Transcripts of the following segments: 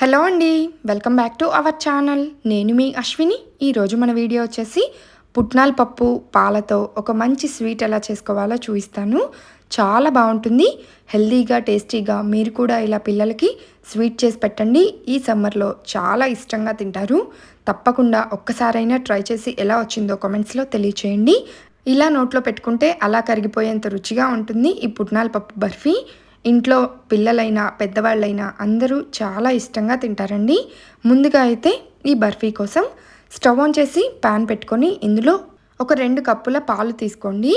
Hello అండి welcome back to our channel. నేను మీ అశ్విని. ఈరోజు మన వీడియో వచ్చేసి పుట్నాల పప్పు పాలతో ఒక మంచి స్వీట్ ఎలా చేసుకోవాలో చూపిస్తాను. చాలా బాగుంటుంది. హెల్దీగా టేస్టీగా మీరు కూడా ఇలా పిల్లలకి స్వీట్ చేసి పెట్టండి. ఈ సమ్మర్లో చాలా ఇష్టంగా తింటారు. తప్పకుండా ఒక్కసారైనా ట్రై చేసి ఎలా వచ్చిందో కామెంట్స్లో తెలియచేయండి. ఇలా నోట్లో పెట్టుకుంటే అలా కరిగిపోయేంత రుచిగా ఉంటుంది ఈ పుట్నాల పప్పు బర్ఫీ. ఇంట్లో పిల్లలైనా పెద్దవాళ్ళైనా అందరూ చాలా ఇష్టంగా తింటారండి. ముందుగా అయితే ఈ బర్ఫీ కోసం స్టవ్ ఆన్ చేసి ప్యాన్ పెట్టుకొని ఇందులో ఒక రెండు కప్పుల పాలు తీసుకోండి.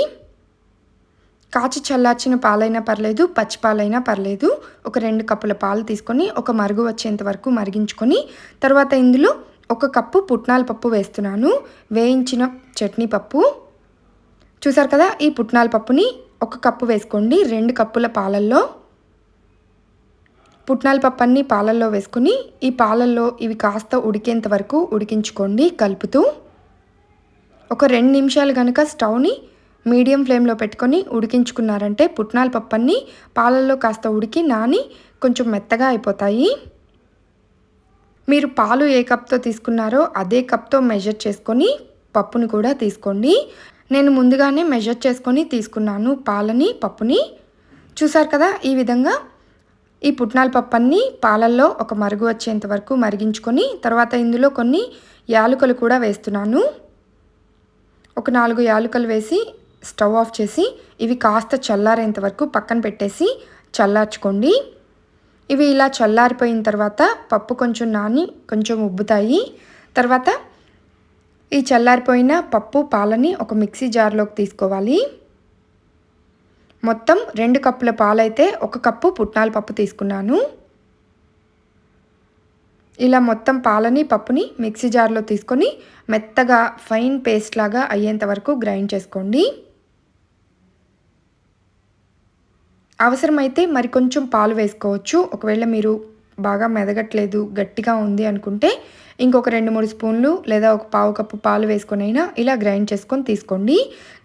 కాచి చల్లార్చిన పాలైనా పర్లేదు పచ్చి పాలైనా పర్లేదు. ఒక రెండు కప్పుల పాలు తీసుకొని ఒక మరుగు వచ్చేంత వరకు మరిగించుకొని తర్వాత ఇందులో ఒక కప్పు పుట్నాల పప్పు వేస్తున్నాను. వేయించిన చట్నీ పప్పు. చూసారు కదా ఈ పుట్నాల పప్పుని ఒక కప్పు వేసుకోండి. రెండు కప్పుల పాలల్లో పుట్నాల పప్పు అన్ని పాలల్లో వేసుకుని ఈ పాలల్లో ఇవి కాస్త ఉడికేంత వరకు ఉడికించుకోండి కలుపుతూ. ఒక రెండు నిమిషాలు కనుక స్టవ్ని మీడియం ఫ్లేమ్లో పెట్టుకొని ఉడికించుకున్నారంటే పుట్నాల పప్పు అన్ని పాలల్లో కాస్త ఉడికి నాని కొంచెం మెత్తగా అయిపోతాయి. మీరు పాలు ఏ కప్తో తీసుకున్నారో అదే కప్తో మెజర్ చేసుకొని పప్పుని కూడా తీసుకోండి. నేను ముందుగానే మెజర్ చేసుకొని తీసుకున్నాను పాలని పప్పుని. చూసారు కదా ఈ విధంగా ఈ పుట్నాల పప్పన్ని పాలల్లో ఒక మరుగు వచ్చేంత వరకు మరిగించుకొని తర్వాత ఇందులో కొన్ని యాలుకలు కూడా వేస్తున్నాను. ఒక నాలుగు యాలుకలు వేసి స్టవ్ ఆఫ్ చేసి ఇవి కాస్త చల్లారేంత వరకు పక్కన పెట్టేసి చల్లార్చుకోండి. ఇవి ఇలా చల్లారిపోయిన తర్వాత పప్పు కొంచెం నాని కొంచెం ఉబ్బుతాయి. తర్వాత ఈ చల్లారిపోయిన పప్పు పాలని ఒక మిక్సీ జార్లోకి తీసుకోవాలి. మొత్తం రెండు కప్పుల పాలైతే ఒక కప్పు పుట్నాల పప్పు తీసుకున్నాను. ఇలా మొత్తం పాలని పప్పుని మిక్సీ జార్లో తీసుకొని మెత్తగా ఫైన్ పేస్ట్ లాగా అయ్యేంత వరకు గ్రైండ్ చేసుకోండి. అవసరమైతే మరి కొంచెం పాలు వేసుకోవచ్చు. ఒకవేళ మీరు బాగా మెదగట్లేదు గట్టిగా ఉంది అనుకుంటే ఇంకొక రెండు మూడు స్పూన్లు లేదా ఒక పావు కప్పు పాలు వేసుకొని అయినా ఇలా గ్రైండ్ చేసుకొని తీసుకోండి.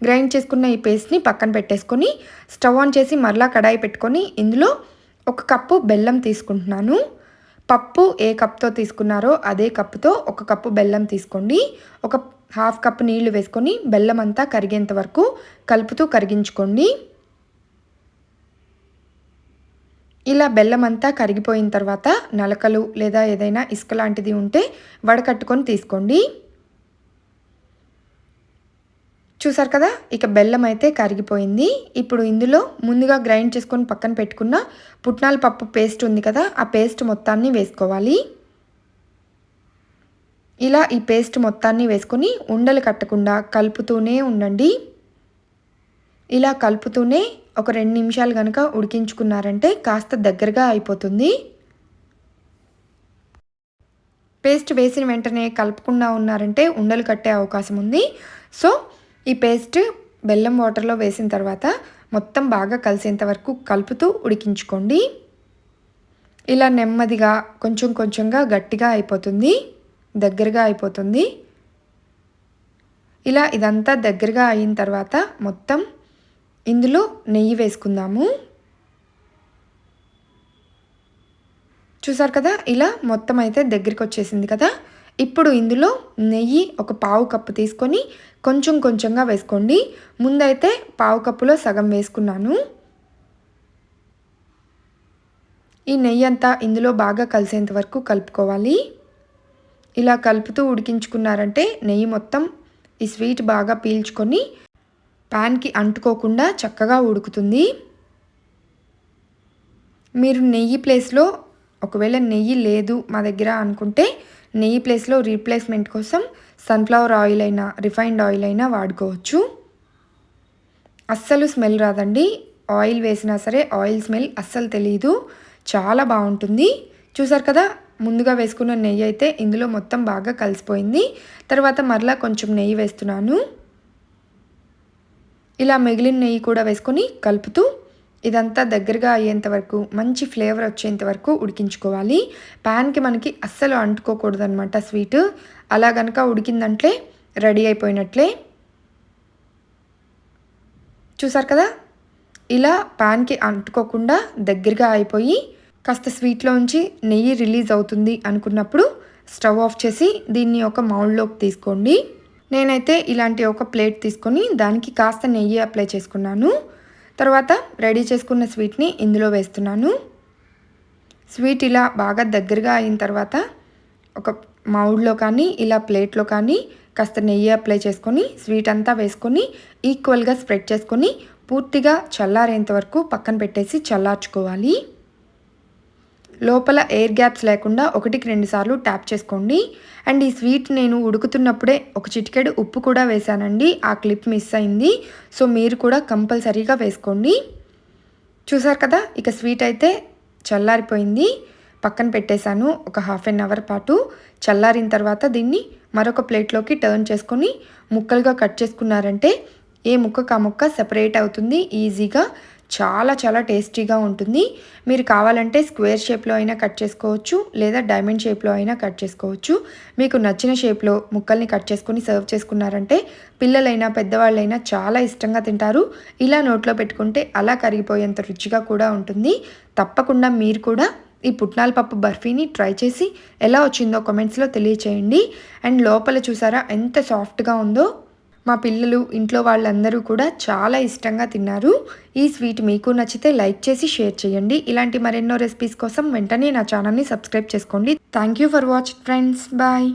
గ్రైండ్ చేసుకున్న ఈ పేస్ట్ని పక్కన పెట్టేసుకొని స్టవ్ ఆన్ చేసి మరలా కడాయి పెట్టుకొని ఇందులో ఒక కప్పు బెల్లం తీసుకుంటున్నాను. పప్పు ఏ కప్తో తీసుకున్నారో అదే కప్పుతో ఒక కప్పు బెల్లం తీసుకోండి. ఒక హాఫ్ కప్ నీళ్ళు వేసుకొని బెల్లం అంతా కరిగేంత వరకు కలుపుతూ కరిగించుకోండి. ఇలా బెల్లం అంతా కరిగిపోయిన తర్వాత నలకలు లేదా ఏదైనా ఇసుక లాంటిది ఉంటే వడకట్టుకొని తీసుకోండి. చూసారు కదా? ఇక బెల్లం అయితే కరిగిపోయింది. ఇప్పుడు ఇందులో ముందుగా గ్రైండ్ చేసుకొని పక్కన పెట్టుకున్న పుట్నాల పప్పు పేస్ట్ ఉంది కదా ఆ పేస్ట్ మొత్తాన్ని వేసుకోవాలి. ఇలా ఈ పేస్ట్ మొత్తాన్ని వేసుకొని ఉండలు కట్టకుండా కలుపుతూనే ఉండండి. ఇలా కలుపుతూనే ఒక రెండు నిమిషాలు కనుక ఉడికించుకున్నారంటే కాస్త దగ్గరగా అయిపోతుంది. పేస్ట్ వేసిన వెంటనే కలుపుకుండా ఉన్నారంటే ఉండలు కట్టే అవకాశం ఉంది. సో ఈ పేస్ట్ బెల్లం వాటర్లో వేసిన తర్వాత మొత్తం బాగా కలిసేంత వరకు కలుపుతూ ఉడికించుకోండి. ఇలా నెమ్మదిగా కొంచెం కొంచెంగా గట్టిగా అయిపోతుంది. దగ్గరగా అయిపోతుంది. ఇలా ఇదంతా దగ్గరగా అయిన తర్వాత మొత్తం ఇందులో నెయ్యి వేసుకుందాము. చూసారు కదా? ఇలా మొత్తం అయితే దగ్గరికి వచ్చేసింది కదా? ఇప్పుడు ఇందులో నెయ్యి ఒక పావు కప్పు తీసుకొని కొంచెం కొంచెంగా వేసుకోండి. ముందైతే పావు కప్పులో సగం వేసుకున్నాను. ఈ నెయ్యి అంతా ఇందులో బాగా కలిసేంత వరకు కలుపుకోవాలి. ఇలా కలుపుతూ ఉడికించుకున్నారంటే నెయ్యి మొత్తం ఈ స్వీట్ బాగా పీల్చుకొని ప్యాన్కి అంటుకోకుండా చక్కగా ఉడుకుతుంది. మీరు నెయ్యి ప్లేస్లో ఒకవేళ నెయ్యి లేదు మా దగ్గర అనుకుంటే నెయ్యి ప్లేస్లో రీప్లేస్మెంట్ కోసం సన్ఫ్లవర్ ఆయిల్ అయినా రిఫైన్డ్ ఆయిల్ అయినా వాడుకోవచ్చు. అస్సలు స్మెల్ రాదండి. ఆయిల్ వేసినా సరే ఆయిల్ స్మెల్ అస్సలు తెలియదు చాలా బాగుంటుంది. చూసారు కదా ముందుగా వేసుకున్న నెయ్యి అయితే ఇందులో మొత్తం బాగా కలిసిపోయింది. తర్వాత మరలా కొంచెం నెయ్యి వేస్తున్నాను. ఇలా మిగిలిన నెయ్యి కూడా వేసుకొని కలుపుతూ ఇదంతా దగ్గరగా అయ్యేంత వరకు మంచి ఫ్లేవర్ వచ్చేంత వరకు ఉడికించుకోవాలి. ప్యాన్కి మనకి అస్సలు అంటుకోకూడదు అనమాట స్వీట్. అలా కనుక ఉడికిందంటే రెడీ అయిపోయినట్లే. చూసారు కదా? ఇలా ప్యాన్కి అంటుకోకుండా దగ్గరగా అయిపోయి కాస్త స్వీట్లోంచి నెయ్యి రిలీజ్ అవుతుంది అనుకున్నప్పుడు స్టవ్ ఆఫ్ చేసి దీన్ని ఒక మౌల్లోకి తీసుకోండి. నేనైతే ఇలాంటి ఒక ప్లేట్ తీసుకొని దానికి కాస్త నెయ్యి అప్లై చేసుకున్నాను. తర్వాత రెడీ చేసుకున్న స్వీట్ని ఇందులో వేస్తున్నాను. స్వీట్ ఇలా బాగా దగ్గరగా అయిన తర్వాత ఒక మౌడ్లో కానీ ఇలా ప్లేట్లో కానీ కాస్త నెయ్యి అప్లై చేసుకొని స్వీట్ అంతా వేసుకొని ఈక్వల్గా స్ప్రెడ్ చేసుకొని పూర్తిగా చల్లారేంత వరకు పక్కన పెట్టేసి చల్లార్చుకోవాలి. లోపల ఎయిర్ గ్యాప్స్ లేకుండా ఒకటికి రెండు సార్లు ట్యాప్ చేసుకోండి. అండ్ ఈ స్వీట్ నేను ఉడుకుతున్నప్పుడే ఒక చిటికెడు ఉప్పు కూడా వేశానండి. ఆ క్లిప్ మిస్ అయింది. సో మీరు కూడా కంపల్సరీగా వేసుకోండి. చూసారు కదా? ఇక స్వీట్ అయితే చల్లారిపోయింది. పక్కన పెట్టేశాను ఒక హాఫ్ అన్ అవర్ పాటు. చల్లారిన తర్వాత దీన్ని మరొక ప్లేట్లోకి టర్న్ చేసుకొని ముక్కలుగా కట్ చేసుకున్నారంటే ఏ ముక్కకు ఆ ముక్క సెపరేట్ అవుతుంది ఈజీగా చాలా చాలా టేస్టీగా ఉంటుంది. మీరు కావాలంటే స్క్వేర్ షేప్లో అయినా కట్ చేసుకోవచ్చు లేదా డైమండ్ షేప్లో అయినా కట్ చేసుకోవచ్చు. మీకు నచ్చిన షేప్లో ముక్కల్ని కట్ చేసుకుని సర్వ్ చేసుకున్నారంటే పిల్లలైనా పెద్దవాళ్ళైనా చాలా ఇష్టంగా తింటారు. ఇలా నోట్లో పెట్టుకుంటే అలా కరిగిపోయేంత రుచిగా కూడా ఉంటుంది. తప్పకుండా మీరు కూడా ఈ పుట్నాల పప్పు బర్ఫీని ట్రై చేసి ఎలా వచ్చిందో కమెంట్స్లో తెలియచేయండి. అండ్ లోపల చూసారా ఎంత సాఫ్ట్గా ఉందో? మా పిల్లలు ఇంట్లో వాళ్ళందరూ కూడా చాలా ఇష్టంగా తిన్నారు. ఈ స్వీట్ మీకు నచ్చితే లైక్ చేసి షేర్ చేయండి. ఇలాంటి మరెన్నో రెసిపీస్ కోసం వెంటనే నా ఛానల్ని సబ్స్క్రైబ్ చేసుకోండి. Thank you for watch friends. Bye.